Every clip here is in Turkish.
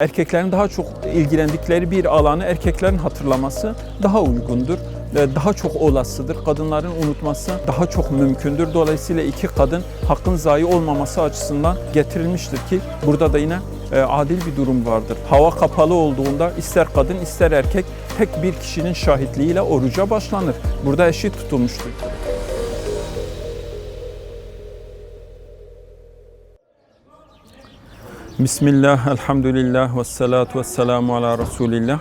Erkeklerin daha çok ilgilendikleri bir alanı erkeklerin hatırlaması daha uygundur. Daha çok olasıdır. Kadınların unutması daha çok mümkündür. Dolayısıyla iki kadın hakkın zayi olmaması açısından getirilmiştir ki burada da yine e, adil bir durum vardır. Hava kapalı olduğunda ister kadın ister erkek tek bir kişinin şahitliğiyle oruca başlanır. Burada eşit tutulmuştur. Bismillah, elhamdülillah ve salatu ve selamu ala Resulillah.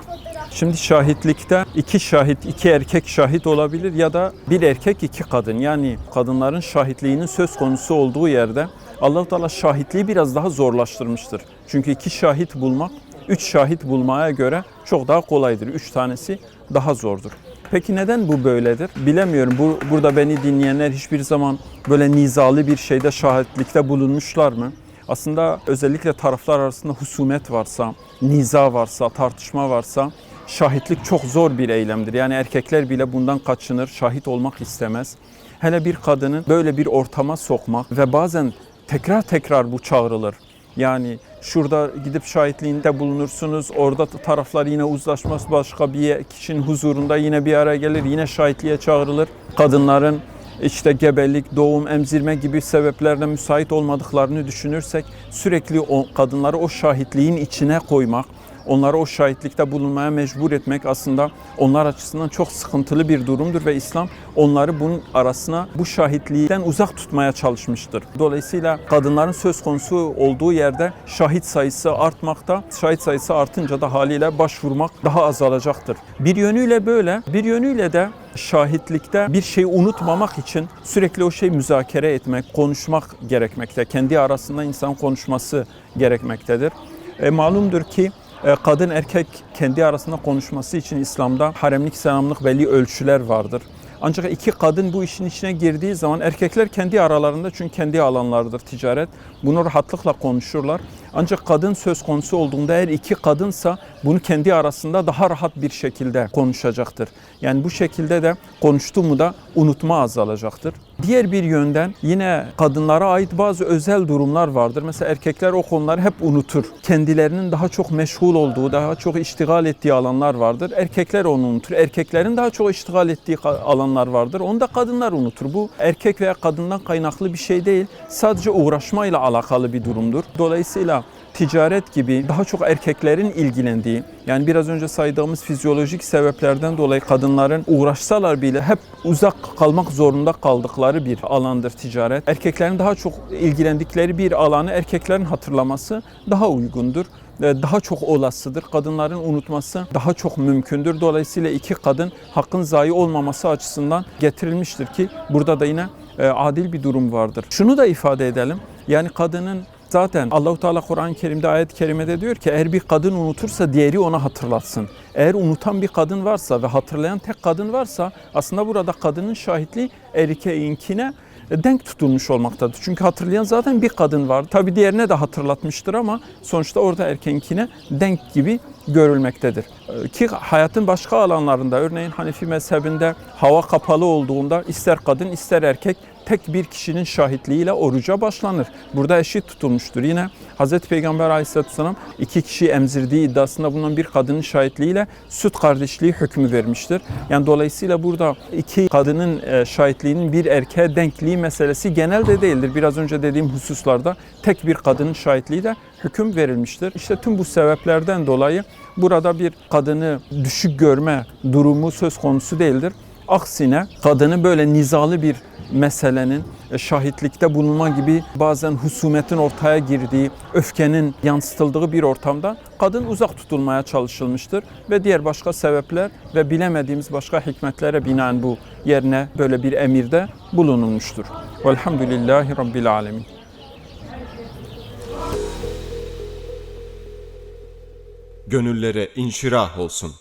Şimdi şahitlikte iki şahit, iki erkek şahit olabilir ya da bir erkek iki kadın. Yani kadınların şahitliğinin söz konusu olduğu yerde allah Teala şahitliği biraz daha zorlaştırmıştır. Çünkü iki şahit bulmak, üç şahit bulmaya göre çok daha kolaydır. Üç tanesi daha zordur. Peki neden bu böyledir? Bilemiyorum. Bu, burada beni dinleyenler hiçbir zaman böyle nizalı bir şeyde şahitlikte bulunmuşlar mı? Aslında özellikle taraflar arasında husumet varsa, niza varsa, tartışma varsa şahitlik çok zor bir eylemdir. Yani erkekler bile bundan kaçınır, şahit olmak istemez. Hele bir kadının böyle bir ortama sokmak ve bazen tekrar tekrar bu çağrılır. Yani şurada gidip şahitliğinde bulunursunuz, orada taraflar yine uzlaşmaz başka bir kişinin huzurunda yine bir araya gelir, yine şahitliğe çağrılır. Kadınların işte gebelik, doğum, emzirme gibi sebeplerle müsait olmadıklarını düşünürsek sürekli o kadınları o şahitliğin içine koymak, onları o şahitlikte bulunmaya mecbur etmek aslında onlar açısından çok sıkıntılı bir durumdur ve İslam onları bunun arasına bu şahitliğden uzak tutmaya çalışmıştır. Dolayısıyla kadınların söz konusu olduğu yerde şahit sayısı artmakta. Şahit sayısı artınca da haliyle başvurmak daha azalacaktır. Bir yönüyle böyle, bir yönüyle de şahitlikte bir şeyi unutmamak için sürekli o şeyi müzakere etmek, konuşmak gerekmekte. Kendi arasında insan konuşması gerekmektedir. E, malumdur ki kadın erkek kendi arasında konuşması için İslam'da haremlik selamlık belli ölçüler vardır. Ancak iki kadın bu işin içine girdiği zaman erkekler kendi aralarında çünkü kendi alanlardır ticaret. Bunu rahatlıkla konuşurlar. Ancak kadın söz konusu olduğunda eğer iki kadınsa bunu kendi arasında daha rahat bir şekilde konuşacaktır. Yani bu şekilde de konuştu mu da unutma azalacaktır. Diğer bir yönden yine kadınlara ait bazı özel durumlar vardır. Mesela erkekler o konuları hep unutur. Kendilerinin daha çok meşgul olduğu, daha çok iştigal ettiği alanlar vardır. Erkekler onu unutur. Erkeklerin daha çok iştigal ettiği alanlar vardır. Onu da kadınlar unutur. Bu erkek veya kadından kaynaklı bir şey değil. Sadece uğraşmayla alakalı bir durumdur. Dolayısıyla ticaret gibi daha çok erkeklerin ilgilendiği, yani biraz önce saydığımız fizyolojik sebeplerden dolayı kadınların uğraşsalar bile hep uzak kalmak zorunda kaldıkları bir alandır ticaret. Erkeklerin daha çok ilgilendikleri bir alanı erkeklerin hatırlaması daha uygundur daha çok olasıdır. Kadınların unutması daha çok mümkündür. Dolayısıyla iki kadın hakkın zayi olmaması açısından getirilmiştir ki burada da yine e, adil bir durum vardır. Şunu da ifade edelim. Yani kadının Zaten Allahu Teala Kur'an-ı Kerim'de ayet-i kerimede diyor ki eğer bir kadın unutursa diğeri ona hatırlatsın. Eğer unutan bir kadın varsa ve hatırlayan tek kadın varsa aslında burada kadının şahitliği erkeğinkine denk tutulmuş olmaktadır. Çünkü hatırlayan zaten bir kadın var. Tabi diğerine de hatırlatmıştır ama sonuçta orada erkeğinkine denk gibi görülmektedir. Ki hayatın başka alanlarında örneğin Hanefi mezhebinde hava kapalı olduğunda ister kadın ister erkek tek bir kişinin şahitliğiyle oruca başlanır. Burada eşit tutulmuştur. Yine Hz. Peygamber aleyhisselatü vesselam iki kişi emzirdiği iddiasında bulunan bir kadının şahitliğiyle süt kardeşliği hükmü vermiştir. Yani dolayısıyla burada iki kadının e, şahitliğinin bir erkeğe denkliği meselesi genelde değildir. Biraz önce dediğim hususlarda tek bir kadının şahitliği de hüküm verilmiştir. İşte tüm bu sebeplerden dolayı burada bir kadını düşük görme durumu söz konusu değildir. Aksine kadını böyle nizalı bir meselenin e, şahitlikte bulunma gibi bazen husumetin ortaya girdiği, öfkenin yansıtıldığı bir ortamda kadın uzak tutulmaya çalışılmıştır ve diğer başka sebepler ve bilemediğimiz başka hikmetlere binaen bu yerine böyle bir emirde bulunulmuştur. Velhamdülillahi Rabbil Alemin. Gönüllere inşirah olsun.